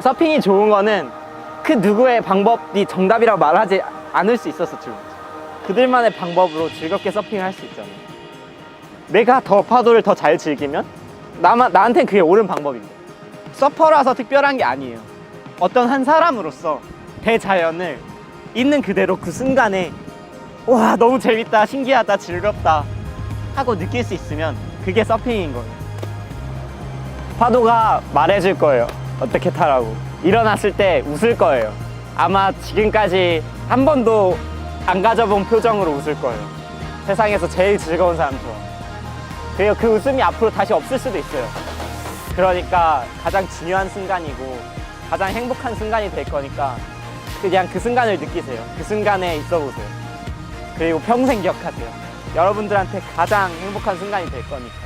서핑이 좋은 거는 그 누구의 방법이 정답이라고 말하지 않을 수 좋은 거지. 그들만의 방법으로 즐겁게 서핑을 할 수 있잖아. 내가 더 파도를 더 잘 즐기면 나만 나한텐 그게 옳은 방법입니다. 서퍼라서 특별한 게 아니에요. 어떤 한 사람으로서 대자연을 있는 그대로 그 순간에 와 너무 재밌다, 신기하다, 즐겁다 하고 느낄 수 있으면 그게 서핑인 거예요. 파도가 말해줄 거예요. 어떻게 타라고. 일어났을 때 웃을 거예요. 아마 지금까지 한 번도 안 가져본 표정으로 웃을 거예요. 세상에서 제일 즐거운 사람처럼. 그리고 그 웃음이 앞으로 다시 없을 수도 있어요. 그러니까 가장 중요한 순간이고 가장 행복한 순간이 될 거니까 그냥 그 순간을 느끼세요. 그 순간에 있어 보세요. 그리고 평생 기억하세요. 여러분들한테 가장 행복한 순간이 될 거니까.